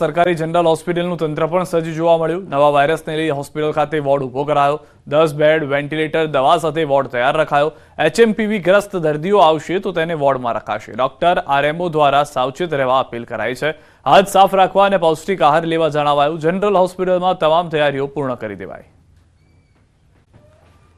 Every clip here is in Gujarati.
સરકારી જનરલ હોસ્પિટલનું તંત્ર પણ સજ્જ જોવા મળ્યું. નવા વાયરસને લઈ હોસ્પિટલ ખાતે વોર્ડ ઊભો કરાયો. દસ બેડ, વેન્ટિલેટર, દવા સાથે વોર્ડ તૈયાર રખાયો. એચએમપીવી ગ્રસ્ત દર્દીઓ આવશે તો તેને વોર્ડમાં રખાશે. ડોક્ટર આરએમઓ દ્વારા સાવચેત રહેવા અપીલ કરાઈ છે. હાથ સાફ રાખવા અને પૌષ્ટિક આહાર લેવા જણાવાયું. જનરલ હોસ્પિટલમાં તમામ તૈયારીઓ પૂર્ણ કરી દેવાઈ.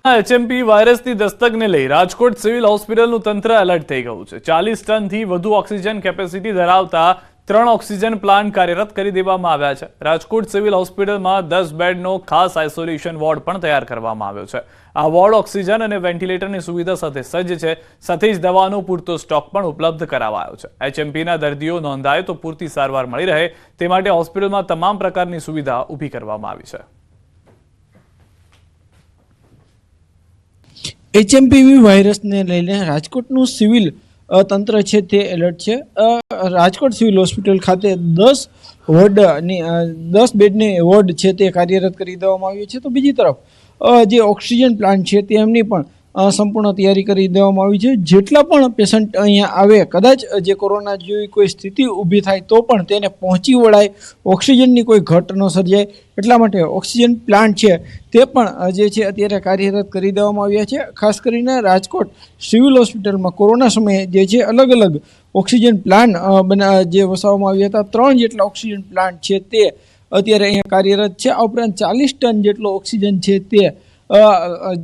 એચએમપી વાયરસની દસ્તકને લઈ રાજકોટ સિવિલ હોસ્પિટલનું તંત્ર એલર્ટ થઈ ગયું છે. ચાલીસ ટનથી વધુ ઓક્સિજન કેપેસિટી ધરાવતા ત્રણ ઓક્સિજન પ્લાન્ટ કાર્યરત કરી દેવામાં આવ્યા છે. રાજકોટ સિવિલ હોસ્પિટલમાં દસ બેડનો ખાસ આઇસોલેશન વોર્ડ પણ તૈયાર કરવામાં આવ્યો છે. આ વોર્ડ ઓક્સિજન અને વેન્ટિલેટરની સુવિધા સાથે સજ્જ છે. સાથે જ દવાનો પૂરતો સ્ટોક પણ ઉપલબ્ધ કરાવાયો છે. એચએમપીના દર્દીઓ નોંધાય તો પૂરતી સારવાર મળી રહે. તે માટે હોસ્પિટલમાં તમામ પ્રકારની સુવિધા ઊભી કરવામાં આવી છે. એચએમપીવી વાયરસને લઈને રાજકોટનું સિવિલ તંત્ર છે તે એલર્ટ છે. રાજકોટ સિવિલ હોસ્પિટલ ખાતે દસ વોર્ડની દસ બેડની વોર્ડ છે તે કાર્યરત કરી દેવામાં આવ્યું છે. તો બીજી તરફ જે ઓક્સિજન પ્લાન્ટ છે તેમની પણ સંપૂર્ણ તૈયારી કરી દેવામાં આવી છે. જેટલા પણ પેશન્ટ અહીંયા આવે, કદાચ જે કોરોના જેવી કોઈ સ્થિતિ ઊભી થાય, તો પણ તેને પહોંચી વળાય. ઓક્સિજનની કોઈ ઘટ ન સર્જાય. એટલા માટે ઓક્સિજન પ્લાન્ટ છે, તે પણ જે છે અત્યારે કાર્યરત કરી દેવામાં આવ્યા છે. ખાસ કરીને રાજકોટ સિવિલ હોસ્પિટલમાં કોરોના સમયે જે છે અલગ અલગ ઓક્સિજન પ્લાન્ટ બના, જે વસાવવામાં આવ્યા હતા, ત્રણ જેટલા ઓક્સિજન પ્લાન્ટ છે તે અત્યારે અહીંયા કાર્યરત છે. આ ઉપરાંત ચાલીસ ટન જેટલો ઓક્સિજન છે તે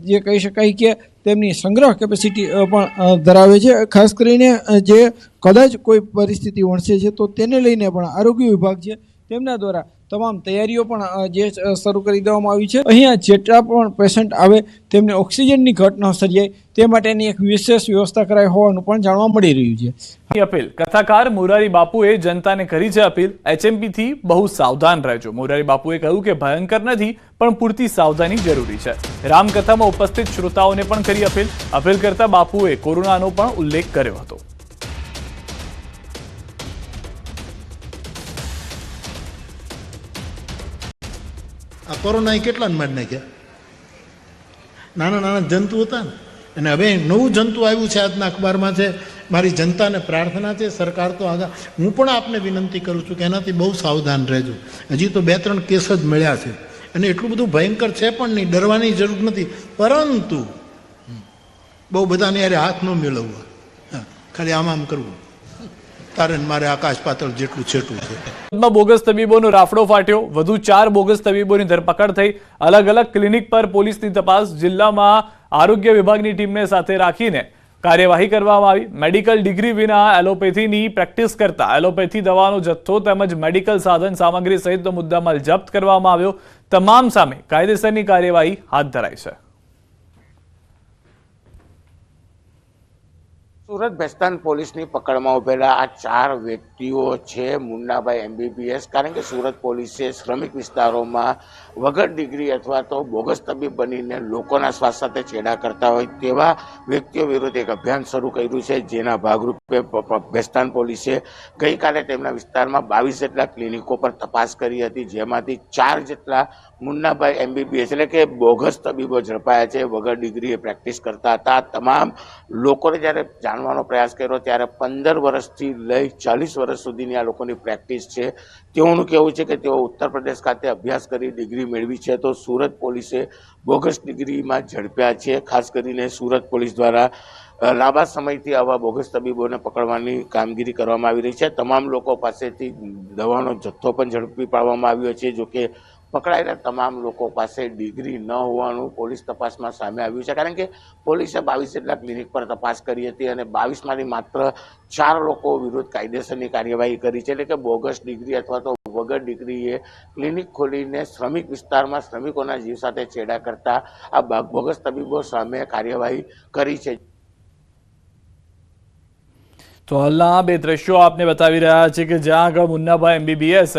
જે કહી શકાય કે તેમની સંગ્રહ કેપેસિટી પણ ધરાવે છે. ખાસ કરીને જે કદાચ કોઈ પરિસ્થિતિ વણસે છે, તો તેને લઈને પણ આરોગ્ય વિભાગ છે, તેમના દ્વારા તમામ તૈયારીઓ પણ જે શરૂ કરી દેવામાં આવી છે. અહીંયા જેટલા પણ પેશન્ટ આવે, તેમને ઓક્સિજનની ઘટ ન સર્જાય, તે માટેની એક વિશેષ વ્યવસ્થા કરાઈ હોવાનું પણ જાણવા મળી રહ્યું છે. અપીલ. કથાકાર મોરારી બાપુએ જનતાને કરી છે અપીલ. એચએમપીથી બહુ સાવધાન રહેજો. મોરારી બાપુએ કહ્યું કે ભયંકર નથી, પણ પૂરતી સાવધાની જરૂરી છે. રામકથામાં ઉપસ્થિત શ્રોતાઓને પણ કરી અપીલ. અપીલ કરતા બાપુએ કોરોનાનો પણ ઉલ્લેખ કર્યો હતો. આ કોરોના કેટલાને મારી નાખ્યા? નાના નાના જંતુ હતા ને. અને હવે નવું જંતુ આવ્યું છે આજના અખબારમાં છે. મારી જનતાને પ્રાર્થના છે, સરકાર તો આગળ હું પણ આપને વિનંતી કરું છું કે એનાથી બહુ સાવધાન રહેજો. હજી તો બે ત્રણ કેસ જ મળ્યા છે. અને એટલું બધું ભયંકર છે પણ નહીં, ડરવાની જરૂર નથી. પરંતુ બહુ બધાને યારે હાથ ન મેળવવા. ખાલી આમ આમ કરવું. તારે મારે આકાશ પાતળ જેટલું છેટું છે. બોગસ તબીબોનો રાફડો ફાટ્યો. વધુ ચાર બોગસ તબીબોની ધરપકડ થઈ. અલગ અલગ ક્લિનિક પર પોલીસની તપાસ જિલ્લામાં આરોગ્ય વિભાગની ટીમને સાથે રાખીને કાર્યવાહી કરવામાં આવી. મેડિકલ ડિગ્રી વિના એલોપેથીની પ્રેક્ટિસ કરતા એલોપેથી દવાનો જથ્થો તેમજ મેડિકલ સાધન સામગ્રી સહિતનો મુદ્દામાલ જપ્ત કરવામાં આવ્યો. તમામ સામે કાયદેસરની કાર્યવાહી હાથ ધરાઈ છે. સુરત ભેસ્તાન પોલીસની પકડમાં ઉભેલા આ ચાર વ્યક્તિઓ છે, મુન્નાભાઈ એમબીબીએસ કારણ કે સુરત પોલીસે શ્રમિક વિસ્તારોમાં વગર ડિગ્રી અથવા તો બોગસ તબીબ બનીને લોકોના શ્વાસ સાથે ચેડા કરતા હોય તેવા વ્યક્તિઓ વિરુદ્ધ એક અભિયાન શરૂ કર્યું છે, જેના ભાગરૂપે ભેસ્તાન પોલીસે ગઈકાલે તેમના વિસ્તારમાં બાવીસ જેટલા ક્લિનિકો પર તપાસ કરી હતી, જેમાંથી ચાર જેટલા મુન્નાભાઈ એમબીબીએસ એટલે કે બોગસ તબીબો ઝડપાયા છે, વગર ડિગ્રીએ પ્રેક્ટિસ કરતા હતા. તમામ લોકોને જ્યારે જાણવાનો પ્રયાસ કર્યો ત્યારે પંદર વર્ષથી લઈ ચાલીસ વર્ષ સુધીની આ લોકોની પ્રેક્ટિસ છે. તેઓનું કહેવું છે કે તેઓ ઉત્તર પ્રદેશ ખાતે અભ્યાસ કરી ડિગ્રી મેળવી છે તો સુરત પોલીસે બોગસ ડિગ્રીમાં ઝડપ્યા છે. ખાસ કરીને સુરત પોલીસ દ્વારા લાંબા સમયથી આવા બોગસ તબીબોને પકડવાની કામગીરી કરવામાં આવી રહી છે. તમામ લોકો પાસેથી દવાનો જથ્થો પણ ઝડપી પાડવામાં આવ્યો છે, જોકે પકડાયેલા તમામ લોકો પાસે ડિગ્રી ન હોવાનું પોલીસ તપાસમાં સામે આવ્યું છે. કારણ કે પોલીસે બાવીસ જેટલા ક્લિનિક પર તપાસ કરી હતી અને બાવીસમાંથી માત્ર ચાર લોકો વિરુદ્ધ કાયદેસરની કાર્યવાહી કરી છે. એટલે કે બોગસ ડિગ્રી અથવા તો વગર ડિગ્રીએ ક્લિનિક ખોલીને શ્રમિક વિસ્તારમાં શ્રમિકોના જીવ સાથે છેડા કરતા આ બોગસ તબીબો સામે કાર્યવાહી કરી છે. તો હાલના બે દ્રશ્યો આપને બતાવી રહ્યા છે કે જ્યાં આગળ મુન્નાભાઈ એમબીબીએસ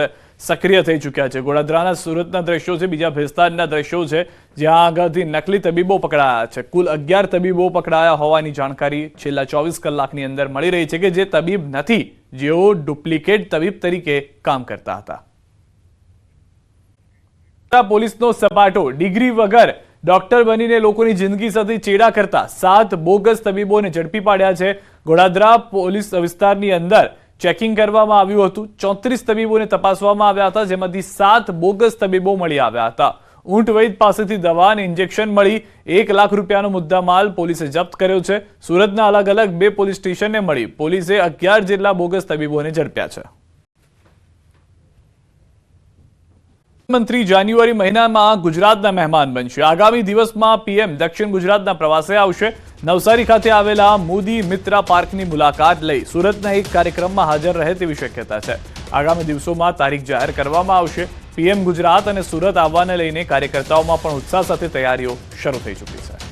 સક્રિય થઈ ચૂક્યા છે. ગોડાદરાના સુરતના દ્રશ્યો છે, બીજા ભેસ્તાનના દ્રશ્યો છે, જ્યાં આગળથી નકલી તબીબો પકડાયા છે. કુલ અગિયાર તબીબો પકડાયા હોવાની જાણકારી છેલ્લા ચોવીસ કલાકની અંદર મળી રહી છે કે જે તબીબ નથી, જેઓ ડુપ્લિકેટ તબીબ તરીકે કામ કરતા હતા. પોલીસનો સપાટો. ડિગ્રી વગર ડોક્ટર બનીને લોકોની જિંદગી સાથે ચેડા કરતા સાત બોગસ તબીબોને ઝડપી પાડ્યા છે. ગોડાદરા પોલીસ વિસ્તારની અંદર ચેકિંગ કરવામાં આવ્યું હતું. ચોત્રીસ તબીબોને તપાસવામાં આવ્યા હતા, જેમાંથી સાત બોગસ તબીબો મળી આવ્યા હતા. ઊંટવૈદ પાસેથી દવા અને ઇન્જેક્શન મળી એક લાખ રૂપિયાનો મુદ્દામાલ પોલીસે જપ્ત કર્યો છે. સુરતના અલગ અલગ બે પોલીસ સ્ટેશનને મળી પોલીસે અગિયાર જેટલા બોગસ તબીબોને ઝડપ્યા છે. મંત્રી જાન્યુઆરી મહિનામાં ગુજરાતના મહેમાન બનશે. આગામી દિવસમાં પીએમ દક્ષિણ ગુજરાતના પ્રવાસે આવશે. નવસારી ખાતે આવેલા મોદી મિત્રા પાર્કની મુલાકાત લઈ સુરતના એક કાર્યક્રમમાં હાજર રહે તેવી શક્યતા છે. આગામી દિવસોમાં તારીખ જાહેર કરવામાં આવશે. પીએમ ગુજરાત અને સુરત આવવાને લઈને કાર્યકર્તાઓમાં પણ ઉત્સાહ સાથે તૈયારીઓ શરૂ થઈ ચૂકી છે.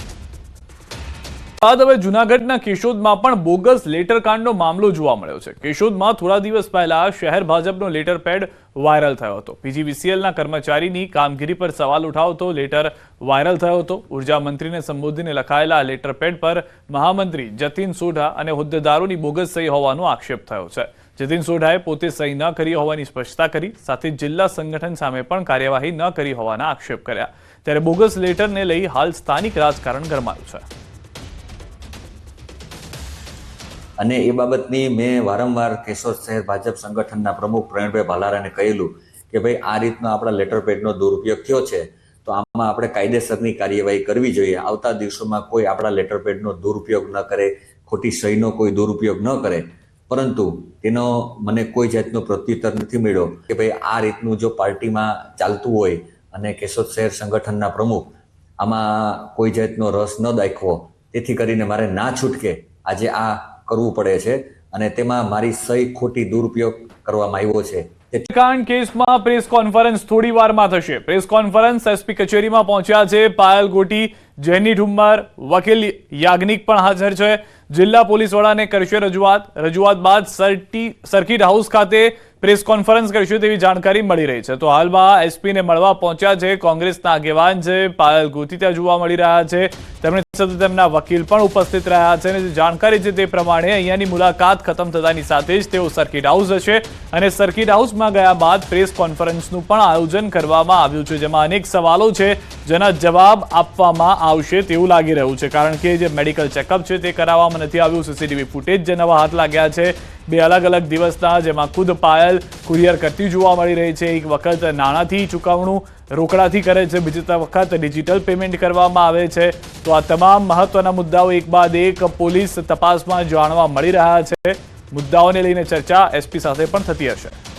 બાદ હવે જૂનાગઢના કેશોદમાં પણ બોગસ લેટર કાંડનો મામલો જોવા મળ્યો છે. કેશોદમાં થોડા દિવસ પહેલા શહેર ભાજપનો લેટર પેડ વાયરલ થયો હતો. પીજીવીસીએલના કર્મચારીની કામગીરી પર સવાલ ઉઠાવતો લેટર વાયરલ થયો હતો. ઊર્જા મંત્રીને સંબોધીને લખાયેલા લેટર પેડ પર મહામંત્રી જતીન સોઢા અને હોદ્દેદારોની બોગસ સહી હોવાનો આક્ષેપ થયો છે. જતીન સોઢાએ પોતે સહી ન કરી હોવાની સ્પષ્ટતા કરી, સાથે જિલ્લા સંગઠન સામે પણ કાર્યવાહી ન કરી હોવાના આક્ષેપ કર્યા. ત્યારે બોગસ લેટરને લઈ હાલ સ્થાનિક રાજકારણ ગરમાયું છે. અને એ બાબતની મેં વારંવાર કેશોદ શહેર ભાજપ સંગઠનના પ્રમુખ પ્રવીણભાઈ ભાલારાને કહેલું કે ભાઈ, આ રીતનો આપણા લેટર પેડનો દુરુપયોગ થયો છે, તો આમાં આપણે કાયદેસરની કાર્યવાહી કરવી જોઈએ. આવતા દિવસોમાં કોઈ આપણા લેટર પેડનો દુરુપયોગ ન કરે, ખોટી સહીનો કોઈ દુરુપયોગ ન કરે. પરંતુ તેનો મને કોઈ જાતનો પ્રત્યુત્તર નથી મળ્યો કે ભાઈ, આ રીતનું જો પાર્ટીમાં ચાલતું હોય અને કેશોદ શહેર સંગઠનના પ્રમુખ આમાં કોઈ જાતનો રસ ન દાખવો, તેથી કરીને મારે ના છૂટકે આજે આ કરવું પડે છે અને તેમાં મારી સહી ખોટી દુરુપયોગ કરવામાં આવ્યો છે. તે કેસમાં પ્રેસ કોન્ફરન્સ થોડી વારમાં થશે. પ્રેસ કોન્ફરન્સ એસપી કચેરીમાં પહોંચ્યા છે. પાયલ ગોટી, જેની ઠુમ્મર વકીલ યાજ્ઞિક પણ હાજર છે. જિલ્લા પોલીસ વડાને કરશે રજૂઆત. રજૂઆત બાદ સર્કિટ હાઉસ ખાતે પ્રેસ કોન્ફરન્સ કરશે તેવી જાણકારી મળી રહી છે. તો હાલમાં એસપીને મળવા પહોંચ્યા છે કોંગ્રેસના આગેવાન છે પાયલ ગોતી ત્યાં જોવા મળી રહ્યા છે. તેમની સાથે તેમના વકીલ પણ ઉપસ્થિત રહ્યા છે અને જાણકારી છે તે પ્રમાણે અહીંયાની મુલાકાત ખતમ થતાની સાથે જ તેઓ સર્કિટ હાઉસ હશે અને સર્કિટ હાઉસમાં ગયા બાદ પ્રેસ કોન્ફરન્સનું પણ આયોજન કરવામાં આવ્યું છે, જેમાં અનેક સવાલો છે જેના જવાબ આપવામાં આવશે તેવું લાગી રહ્યું છે. કારણ કે જે મેડિકલ ચેકઅપ છે તે કરાવવામાં નથી આવ્યું. સીસીટીવી ફૂટેજ જે નવા હાથ લાગ્યા છે બે અલગ અલગ દિવસના જેમાં ખુદ પાયલ કુરિયર કરતી જોવા મળી રહી છે. એક વખત નાણાંથી ચૂકવણું રોકડાથી કરે છે. બીજી વખત ડિજિટલ પેમેન્ટ કરવામાં આવે છે. તો આ તમામ મહત્વના મુદ્દાઓ એક બાદ એક પોલીસ તપાસમાં જાણવા મળી રહ્યા છે. મુદ્દાઓને લઈને ચર્ચા એસપી સાથે પણ થતી હશે.